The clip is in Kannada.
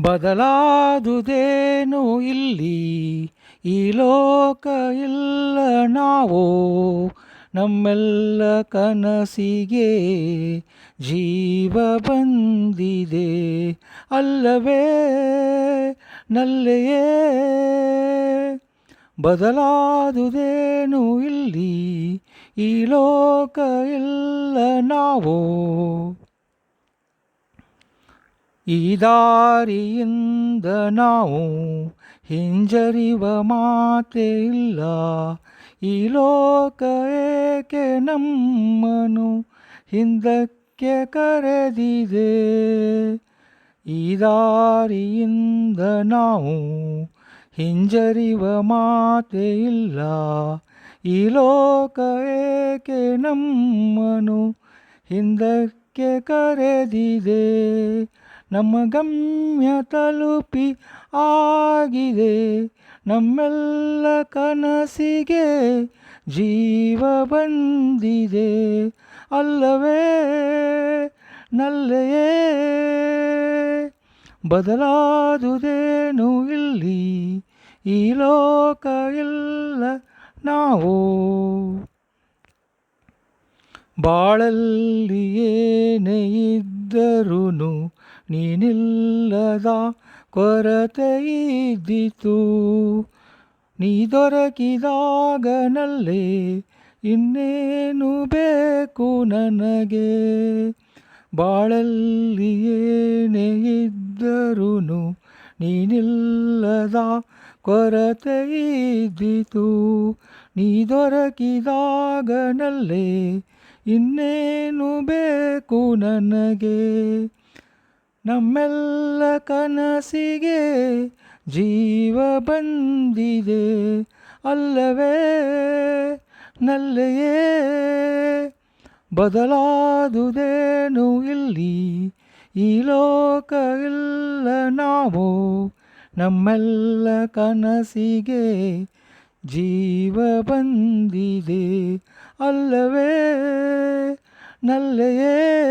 ಬದಲಾದುದೇನು ಇಲ್ಲಿ? ಈ ಲೋಕ ಇಲ್ಲ ನಾವು. ನಮ್ಮೆಲ್ಲ ಕನಸಿಗೆ ಜೀವ ಬಂದಿದೆ ಅಲ್ಲವೇ? ನಲ್ಲೆಯೇ? ಬದಲಾದುದೇನು ಇಲ್ಲಿ? ಈ ಲೋಕ ಇಲ್ಲ ನಾವು. ಈ ದಾರಿಯಿಂದ ನಾವು ಹಿಂಜರಿವ ಮಾತೆ ಇಲ್ಲ. ಈ ಲೋಕ ಏಕೆ ನಮ್ಮನು ಹಿಂದಕ್ಕೆ ಕರೆದಿದೆ? ಈ ದಾರಿಯಿಂದ ನಾವು ಹಿಂಜರಿವ ಮಾತೆ ಇಲ್ಲ. ಈ ಲೋಕ ಏಕೆ ನಮ್ಮನು ಹಿಂದಕ್ಕೆ ಕರೆದಿದೆ? ನಮ್ಮ ಗಮ್ಯ ತಲುಪಿ ಆಗಿದೆ. ನಮ್ಮೆಲ್ಲ ಕನಸಿಗೆ ಜೀವ ಬಂದಿದೆ. ಅಲ್ಲವೇ, ನಲ್ಲೆಯೇ, ಬದಲಾದುದೇನು ಇಲ್ಲಿ? ಈ ಲೋಕ ಇಲ್ಲ ನಾವು. ಬಾಳಲ್ಲಿ ಏನೇ ನೀನಿಲ್ಲದ ಕೊರತೆ ಇದ್ದಿತು. ನೀ ದೊರಕಿದಾಗ ನಲ್ಲೆ ಇನ್ನೇನು ಬೇಕು ನನಗೆ? ಬಾಳಲ್ಲಿ ಏನೇ ಇದ್ದರೂ ನೀನಿಲ್ಲದ ಕೊರತೆ ಇದ್ದಿತು. ನೀ ದೊರಕಿದಾಗ ನಲ್ಲೆ ಇನ್ನೇನು ಬೇಕು ನನಗೆ? ನಮ್ಮೆಲ್ಲ ಕನಸಿಗೆ ಜೀವ ಬಂದಿದೆ ಅಲ್ಲವೇ? ನಲ್ಲೆಯೇ? ಬದಲಾದುದೇನು ಇಲ್ಲಿ? ಈ ಲೋಕ ಇಲ್ಲ ನಾವು. ನಮ್ಮೆಲ್ಲ ಕನಸಿಗೆ ಜೀವ ಬಂದಿದೆ ಅಲ್ಲವೇ? ನಲ್ಲೆಯೇ?